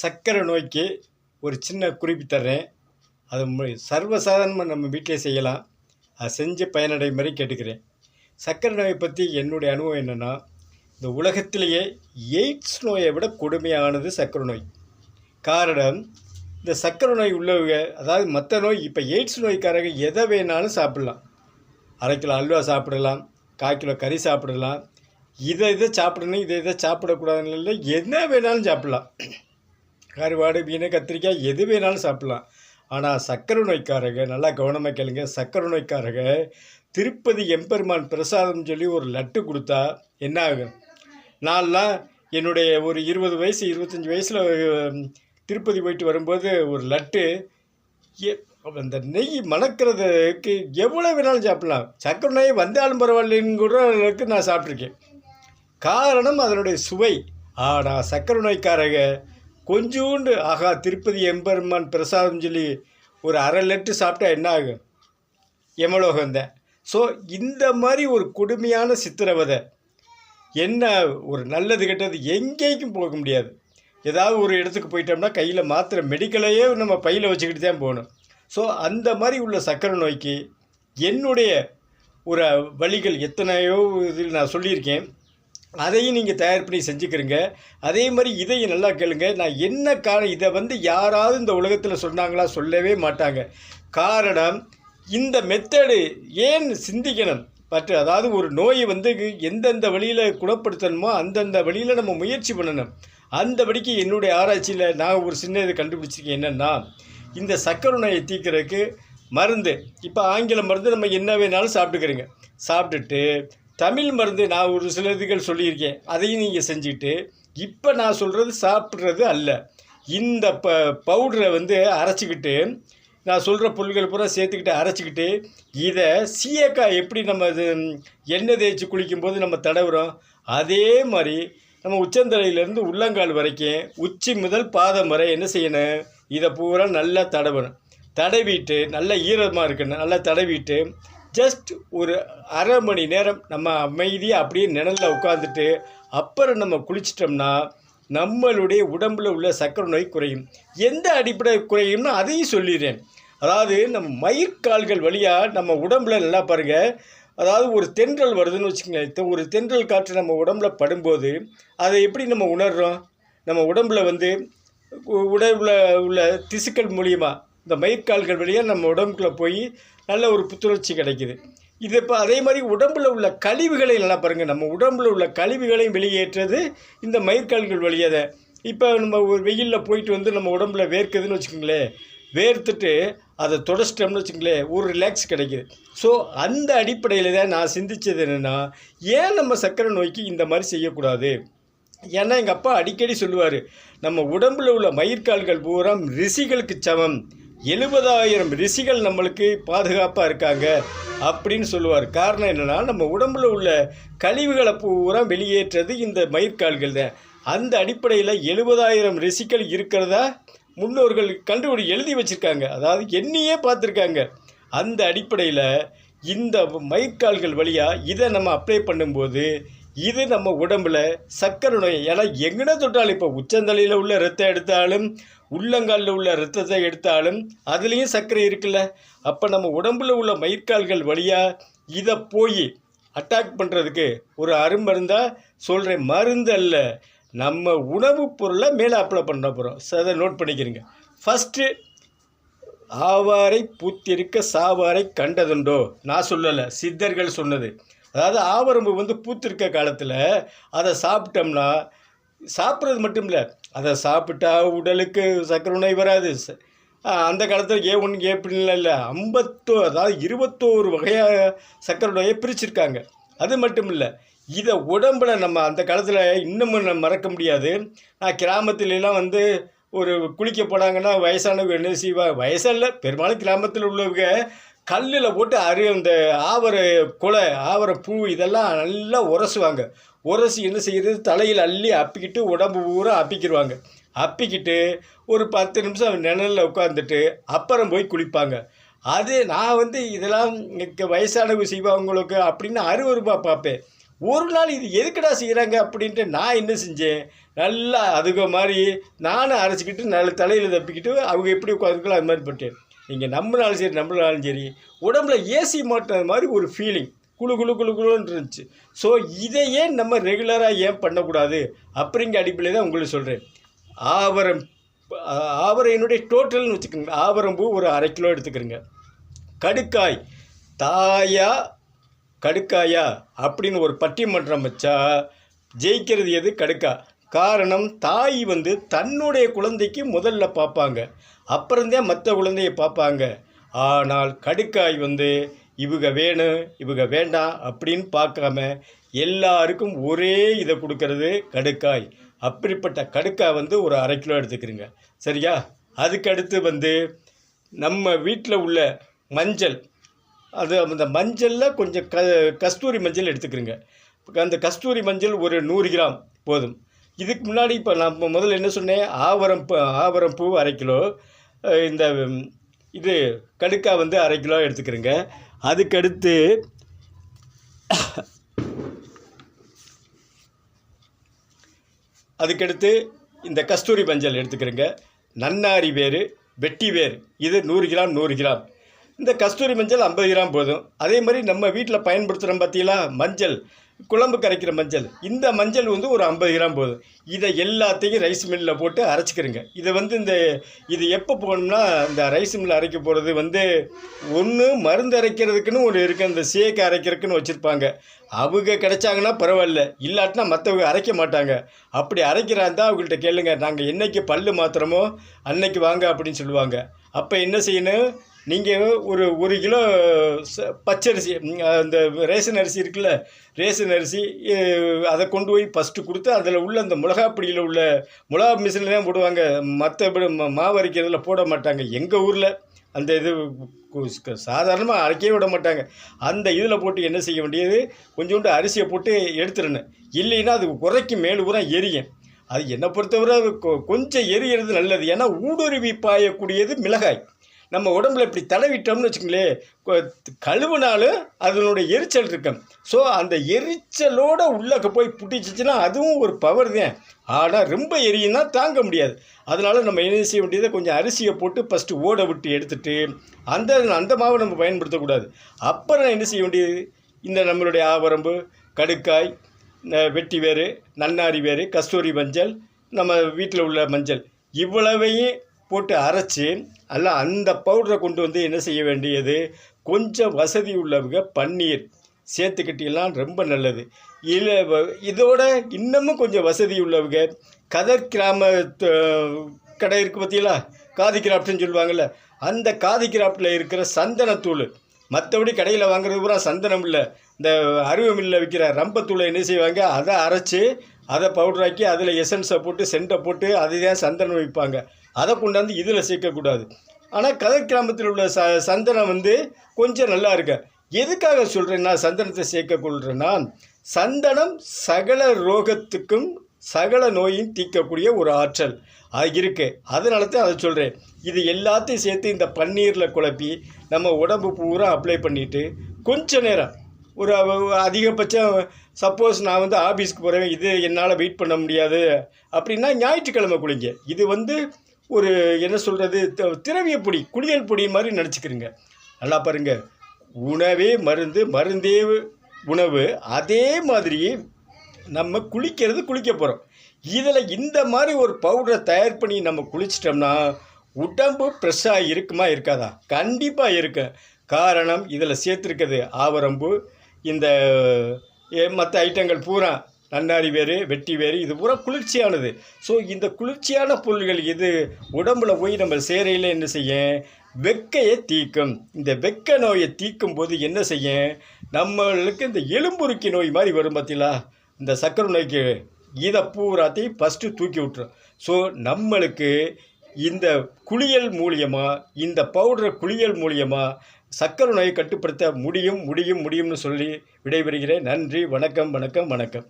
சர்க்கரை நோய்க்கு ஒரு சின்ன குறிப்பு தர்றேன். அது சர்வசாதாரணமாக நம்ம வீட்டிலே செய்யலாம். அதை செஞ்சு பயனடை மாதிரி கேட்டுக்கிறேன். சர்க்கரை நோயை பற்றி என்னுடைய அனுபவம் என்னென்னா இந்த உலகத்திலேயே எய்ட்ஸ் நோயை விட கொடுமையானது சர்க்கரை நோய். காரணம் இந்த சர்க்கரை நோய் உள்ளவங்க அதாவது மற்ற நோய் இப்போ எய்ட்ஸ் நோய்க்காரங்க எதை வேணாலும் சாப்பிடலாம். அரை கிலோ அல்வா சாப்பிடலாம் கால் கிலோ கறி சாப்பிடலாம் இதை இதை சாப்பிடணும் இதை இதை சாப்பிடக்கூடாதுன்னு இல்லை என்ன வேணாலும் சாப்பிடலாம். கருவாடு மீன் கத்திரிக்காய் எது வேணாலும் சாப்பிடலாம். ஆனால் சர்க்கரை நோய்க்காரங்க நல்லா கவனமாக கேளுங்க. சக்கரை நோய்க்காரங்க திருப்பதி எம்பெருமான் பிரசாதம் சொல்லி ஒரு லட்டு கொடுத்தா என்ன ஆகும்? நான்லாம் என்னுடைய ஒரு இருபது வயசு இருபத்தஞ்சி வயசில் திருப்பதி போயிட்டு வரும்போது ஒரு லட்டு அந்த நெய் மணக்கிறதுக்கு எவ்வளோ வேணாலும் சாப்பிடலாம். சக்கரை நோய் வந்தாலும் பரவாயில்லைன்னு கூட அளவுக்கு நான் சாப்பிட்ருக்கேன் காரணம் அதனுடைய சுவை. ஆனால் சர்க்கரை நோய்க்காரங்க கொஞ்சோண்டு. ஆகா திருப்பதி எம்பெருமான் பிரசாதம் சொல்லி ஒரு அரை லிட்டர் சாப்பிட்டா என்ன ஆகும்? எமலோகம் தான் ஸோ இந்த மாதிரி ஒரு கொடுமையான சித்திரவதை என்ன ஒரு நல்லது கெட்டது எங்கேயும் போக முடியாது. ஏதாவது ஒரு இடத்துக்கு போயிட்டோம்னா கையில் மாத்திரை மெடிக்கலையே நம்ம பையில் வச்சுக்கிட்டு தான் போகணும். ஸோ அந்த மாதிரி உள்ள சர்க்கரை நோய்க்கு என்னுடைய ஒரு வழிகள் எத்தனையோ இதில் நான் சொல்லியிருக்கேன். அதையும் நீங்கள் தயார் பண்ணி செஞ்சுக்கிறீங்க. அதே மாதிரி இதையும் நல்லா கேளுங்க. நான் என்ன காரணம் இதை வந்து யாராவது இந்த உலகத்தில் சொன்னாங்களா சொல்லவே மாட்டாங்க. காரணம் இந்த மெத்தடு ஏன் சிந்திக்கணும்? பட் அதாவது ஒரு நோயை வந்து எந்தெந்த வழியில் குணப்படுத்தணுமோ அந்தந்த வழியில் நம்ம முயற்சி பண்ணணும். அந்த வழிக்கு என்னுடைய ஆராய்ச்சியில் நான் ஒரு சின்ன இது கண்டுபிடிச்சிருக்கேன் என்னென்னா இந்த சர்க்கரை நோயை தீர்க்கறதுக்கு மருந்து இப்போ ஆங்கில மருந்து நம்ம என்ன வேணாலும் சாப்பிட்டுக்கிறீங்க. சாப்பிட்டுட்டு தமிழ் மருந்து நான் ஒரு சில இதுகள் சொல்லியிருக்கேன். அதையும் நீங்கள் செஞ்சுக்கிட்டு இப்போ நான் சொல்கிறது சாப்பிட்றது அல்ல. இந்த ப பவுடரை வந்து அரைச்சிக்கிட்டு நான் சொல்கிற புல்கள் பூரா சேர்த்துக்கிட்டு அரைச்சிக்கிட்டு இதை சீயக்காய் எப்படி நம்ம இது எண்ணெய் தேய்ச்சி குளிக்கும்போது நம்ம தடவுறோம் அதே மாதிரி நம்ம உச்சந்தலையிலேருந்து உள்ளங்கால் வரைக்கும் உச்சி முதல் பாதம் வரை என்ன செய்யணும்? இதை பூரா நல்லா தடவணும். தடவிட்டு நல்லா ஈரமாக இருக்கணும். நல்லா தடவிட்டு ஜஸ்ட் ஒரு அரை மணி நேரம் நம்ம அமைதியாக அப்படியே நிழலில் உட்காந்துட்டு அப்புறம் நம்ம குளிச்சிட்டோம்னா நம்மளுடைய உடம்பில் உள்ள சர்க்கரை நோய் குறையும். எந்த அடிப்படை குறையும்னு அதையும் சொல்லிடுறேன். அதாவது நம்ம மயிர்கால்கள் வழியாக நம்ம உடம்புல நல்லா பாருங்கள் அதாவது ஒரு தென்றல் வருதுன்னு வச்சுக்கோங்களேன் இப்போ ஒரு தென்றல் காற்று நம்ம உடம்புல படும்போது அதை எப்படி நம்ம உணர்கிறோம் நம்ம உடம்புல வந்து உடம்புல உள்ள திசுக்கள் மூலியமாக இந்த மயிர்கால்கள் வழியாக நம்ம உடம்புக்குள்ளே போய் நல்ல ஒரு புத்துணர்ச்சி கிடைக்குது. இது இப்போ அதே மாதிரி உடம்புல உள்ள கழிவுகளை நல்லா பாருங்கள் நம்ம உடம்புல உள்ள கழிவுகளையும் வெளியேற்றது இந்த மயிர்கால்கள் வழியாக தான். இப்போ நம்ம ஒரு வெயிலில் போயிட்டு வந்து நம்ம உடம்புல வேர்க்குதுன்னு வச்சுக்கோங்களேன் வேர்த்துட்டு அதை தொடச்சிட்டோம்னு வச்சுங்களேன் ஒரு ரிலாக்ஸ் கிடைக்குது. ஸோ அந்த அடிப்படையில் தான் நான் சிந்திச்சது என்னென்னா ஏன் நம்ம சர்க்கரை நோய்க்கு இந்த மாதிரி செய்யக்கூடாது? ஏன்னா எங்கள் அப்பா அடிக்கடி சொல்லுவார் நம்ம உடம்புல உள்ள மயிர்கால்கள் பூரா ரிஷிகளுக்கு சமம். எழுபதாயிரம் ரிஷிகள் நம்மளுக்கு பாதுகாப்பாக இருக்காங்க அப்படின்னு சொல்லுவார். காரணம் என்னென்னா நம்ம உடம்புல உள்ள கழிவுகளை பூரா வெளியேற்றது இந்த மயிர்கால்கள் தான். அந்த அடிப்படையில் எழுபதாயிரம் ரிஷிகள் இருக்கிறதா முன்னோர்கள் கண்டுபிடி எழுதி வச்சுருக்காங்க. அதாவது எண்ணியே பார்த்துருக்காங்க. அந்த அடிப்படையில் இந்த மயிர்கால்கள் வழியாக இதை நம்ம அப்ளை பண்ணும்போது இது நம்ம உடம்புல சர்க்கரை நோய். ஏன்னா எங்கன தொட்டாலும் இப்போ உச்சந்தலையில் உள்ள ரத்தம் எடுத்தாலும் உள்ளங்காலில் உள்ள ரத்தத்தை எடுத்தாலும் அதுலேயும் சர்க்கரை இருக்குல்ல. அப்போ நம்ம உடம்புல உள்ள மயிர்கால்கள் வழியாக இதை போய் அட்டாக் பண்ணுறதுக்கு ஒரு அருமருந்தாக சொல்கிறேன் மருந்து அல்ல. நம்ம உணவுப் பொருளை மேலே அப்ளை பண்ண போகிறோம் ஸோ அதை நோட் பண்ணிக்கிறீங்க. ஃபஸ்ட்டு ஆவாரை பூத்திருக்க சாவாரை கண்டதுண்டோ? நான் சொல்லலை சித்தர்கள் சொன்னது. அதாவது ஆவரம்பு வந்து பூத்திருக்க காலத்தில் அதை சாப்பிட்டோம்னா சாப்பிட்றது மட்டும் இல்லை அதை சாப்பிட்டா உடலுக்கு சர்க்கரை நோய் வராது. அந்த காலத்தில் ஏ ஒன்று ஏ இல்லை ஐம்பத்தோ அதாவது இருபத்தோரு வகையாக சர்க்கரை நோயை பிரிச்சிருக்காங்க. அது மட்டும் இல்லை இதை உடம்புல நம்ம அந்த காலத்தில் இன்னமும் நம்ம மறக்க முடியாது. நான் கிராமத்துலலாம் வந்து ஒரு குளிக்க போனாங்கன்னா வயசானவங்க என்ன செய்வாங்க இல்லை பெரும்பாலும் கிராமத்தில் உள்ளவங்க கல்லில் போட்டு அரு அந்த ஆவர குலை ஆவர பூ இதெல்லாம் நல்லா உரசுவாங்க. உரசி என்ன செய்கிறது தலையில் அள்ளி அப்பிக்கிட்டு உடம்பு பூரா அப்பிக்கிடுவாங்க அப்பிக்கிட்டு ஒரு பத்து நிமிஷம் நிழலில் உட்காந்துட்டு அப்புறம் போய் குளிப்பாங்க. அது நான் வந்து இதெல்லாம் வயசானவங்க செய்வாங்களுக்கு அப்படின்னு அருவருப்பாக பார்ப்பேன். ஒரு நாள் இது எதுக்கடா செய்கிறாங்க அப்படின்ட்டு நான் என்ன செஞ்சேன்? நல்லா அதுக மாதிரி நானும் அரைச்சிக்கிட்டு நல்ல தலையில் தப்பிக்கிட்டு அவங்க எப்படி உட்காந்துக்கலாம் அது மாதிரி பட்டேன் நீங்கள் நம்பினாலும் சரி நம்பினாலும் சரி உடம்புல ஏசி மாட்டினது மாதிரி ஒரு ஃபீலிங் குளு குழு குழு குளுன்னு இருந்துச்சு. ஸோ இதையே நம்ம ரெகுலராக ஏன் பண்ணக்கூடாது? அப்படிங்கிற அடிப்படையில் தான் உங்களுக்கு சொல்கிறேன் ஆவரம் ஆவரம் என்னுடைய டோட்டல்னு வச்சுக்கோங்க. ஆவரம் பூ ஒரு அரை கிலோ எடுத்துக்கிறேங்க. கடுக்காய். தாயா கடுக்காயா அப்படின்னு ஒரு பட்டிமன்றம் வச்சா ஜெயிக்கிறது எது? கடுக்கா. காரணம் தாய் வந்து தன்னுடைய குழந்தைக்கு முதல்ல பார்ப்பாங்க. அப்புறம்தான் மற்ற குழந்தைய பார்ப்பாங்க. ஆனால் கடுக்காய் வந்து இவங்க வேணும் இவங்க வேண்டாம் அப்படின்னு பார்க்காம எல்லாருக்கும் ஒரே இதை கொடுக்கறது கடுக்காய். அப்படிப்பட்ட கடுக்காய் வந்து ஒரு அரை கிலோ எடுத்துக்கிறீங்க. சரியா? அதுக்கடுத்து வந்து நம்ம வீட்டில் உள்ள மஞ்சள். அது அந்த மஞ்சளில் கொஞ்சம் க கஸ்தூரி மஞ்சள் எடுத்துக்கிறீங்க. அந்த கஸ்தூரி மஞ்சள் ஒரு நூறு கிராம் போதும். இதுக்கு முன்னாடி இப்போ நான் முதல்ல என்ன சொன்னேன்? ஆவரம் ஆவரம் பூ அரை கிலோ. இந்த இது கடுக்காய் வந்து அரை கிலோ எடுத்துக்கிறேங்க. அதுக்கடுத்து அதுக்கடுத்து இந்த கஸ்தூரி மஞ்சள் எடுத்துக்கிறேங்க. நன்னாரி வேர் வெட்டி வேர் இது நூறு கிராம் நூறு கிராம். இந்த கஸ்தூரி மஞ்சள் ஐம்பது கிராம் போதும். அதே மாதிரி நம்ம வீட்டில் பயன்படுத்துகிறோம் பார்த்தீங்களா? மஞ்சள். குழம்பு கரைக்கிற மஞ்சள். இந்த மஞ்சள் வந்து ஒரு ஐம்பது கிராம் போதும். இதை எல்லாத்தையும் ரைஸ் மில்லில் போட்டு அரைச்சிக்கிறேங்க இதை வந்து இந்த இது எப்போ போகணும்னா இந்த ரைஸ் மில்லில் அரைக்க போகிறது வந்து ஒன்று மருந்து அரைக்கிறதுக்குன்னு ஒரு இருக்குது அந்த சேக்கு அரைக்கிறதுக்குன்னு வச்சுருப்பாங்க. அவங்க கிடைச்சாங்கன்னா பரவாயில்ல. இல்லாட்டினா மற்றவங்க அரைக்க மாட்டாங்க. அப்படி அரைக்கிறாந்தா அவங்கள்ட்ட கேளுங்க. நாங்கள் என்னைக்கு பல் மாத்திரமோ அன்னைக்கு வாங்க அப்படின்னு சொல்லுவாங்க. அப்போ என்ன செய்யணும்? நீங்கள் ஒரு ஒரு கிலோ ச- பச்சரிசி அந்த ரேஷன் அரிசி இருக்குல்ல ரேஷன் அரிசி அதை கொண்டு போய் ஃபஸ்ட்டு கொடுத்து அதில் உள்ள அந்த மிளகாப்பொடியில் உள்ள மிளகா மிஷினில் தான் போடுவாங்க. மற்றபடி மாவு அரைக்கிறதுல போட மாட்டாங்க. எங்கள் ஊரில் அந்த இது சாதாரணமாக அரைக்கவே விட மாட்டாங்க. அந்த இதில் போட்டு என்ன செய்ய வேண்டியது? கொஞ்சோண்டு அரிசியை போட்டு எடுத்துடணும். இல்லைன்னா அது குறைக்கும் மேலு பூரா எரியும். அது என்னை பொறுத்தவரை கொ- கொஞ்சம் எரியறது நல்லது. ஏன்னா ஊடுருவி பாயக்கூடியது மிளகாய். நம்ம உடம்புல இப்படி தடவிட்டோம்னு வச்சுங்களேன் கழுவுனாலும் அதனுடைய எரிச்சல் இருக்கும். ஸோ அந்த எரிச்சலோட உள்ளக்க போய் புட்டிச்சிச்சுன்னா அதுவும் ஒரு பவர் தான். ஆனால் ரொம்ப எரியுன்னா தாங்க முடியாது. அதனால் நம்ம என்ன செய்ய வேண்டியதை? கொஞ்சம் அரிசியை போட்டு ஃபஸ்ட்டு ஓட விட்டு எடுத்துட்டு அந்த அந்த மாவை நம்ம பயன்படுத்தக்கூடாது. அப்புறம் என்ன செய்ய வேண்டியது? இந்த நம்மளுடைய ஆவரம்பு கடுக்காய் வெட்டி வேறு நன்னாரி வேறு கஸ்தூரி மஞ்சள் நம்ம வீட்டில் உள்ள மஞ்சள் இவ்வளவையும் போட்டு அரைச்சி அல்ல அந்த பவுடரை கொண்டு வந்து என்ன செய்ய வேண்டியது? கொஞ்சம் வசதி உள்ளவங்க பன்னீர் சேர்த்துக்கிட்டீங்கன்னா ரொம்ப நல்லது. இல்லை இதோட இன்னமும் கொஞ்சம் வசதி உள்ளவங்க கதர் கிராம கடை இருக்குது பார்த்தீங்களா காதி கிராஃப்ட்னு சொல்லுவாங்கள்ல அந்த காதி கிராஃப்டில் இருக்கிற சந்தனத்தூள் மற்றபடி கடையில் வாங்குறது பூரா சந்தனம் இல்லை. இந்த அருவமில்ல விற்கிற ரம்பத்தூளை என்ன செய்வாங்க? அதை அரைச்சி அதை பவுடராக்கி அதில் எசன்ஸை போட்டு சென்ட்டை போட்டு அதை தான் சந்தனம் வைப்பாங்க. அதை கொண்டாந்து இதில் சேர்க்கக்கூடாது ஆனால் கதர் கிராமத்தில் உள்ள ச சந்தனம் வந்து கொஞ்சம் நல்லா இருக்கு. எதுக்காக சொல்கிறேன்னா சந்தனத்தை சேர்க்க கொள்கிறேன்னா சந்தனம் சகல ரோகத்துக்கும் சகல நோயும் தீர்க்கக்கூடிய ஒரு ஆற்றல் அது இருக்குது அதனால தான் அதை சொல்கிறேன் இது எல்லாத்தையும் சேர்த்து இந்த பன்னீரில் குழப்பி நம்ம உடம்பு பூரா அப்ளை பண்ணிவிட்டு கொஞ்ச நேரம் ஒரு அதிகபட்சம் சப்போஸ் நான் வந்து ஆஃபீஸ்க்கு போகிறேன் இது என்னால் வெயிட் பண்ண முடியாது அப்படின்னா ஞாயிற்றுக்கிழமை குளிங்க. இது வந்து ஒரு என்ன சொல்கிறது திரவிய பொடி குளியல் பொடி மாதிரி நினச்சிக்கிறீங்க நல்லா பாருங்கள் உணவே மருந்து மருந்தே உணவு அதே மாதிரி நம்ம குளிக்கிறது குளிக்க போகிறோம் இதில் இந்த மாதிரி ஒரு பவுடரை தயார் பண்ணி நம்ம குளிச்சிட்டோம்னா உடம்பு ஃப்ரெஷ்ஷாக இருக்குமா இருக்காதா? கண்டிப்பாக இருக்கு. காரணம் இதில் சேர்த்துருக்கிறது ஆவரம்பு இந்த மற்ற ஐட்டங்கள் பூரா நன்னாரி வேறு வெட்டி வேறு இது பூரா குளிர்ச்சியானது. ஸோ இந்த குளிர்ச்சியான பொருள்கள் இது உடம்புல போய் நம்ம சேரையில் என்ன செய்யும் வெக்கையை தீக்கும். இந்த வெக்க நோயை தீக்கும் போது என்ன செய்யும் நம்மளுக்கு இந்த எலும்புருக்கி நோய் மாதிரி வரும் பார்த்தீங்களா இந்த சக்கரை நோய்க்கு இதை பூராத்தையும் ஃபஸ்ட்டு தூக்கி விட்டுரும். ஸோ நம்மளுக்கு இந்த குளியல் மூலியமாக இந்த பவுடரை குளியல் மூலியமாக சக்கரை நோயை கட்டுப்படுத்த முடியும் முடியும் முடியும்னு சொல்லி விடைபெறுகிறேன். நன்றி வணக்கம் வணக்கம் வணக்கம்.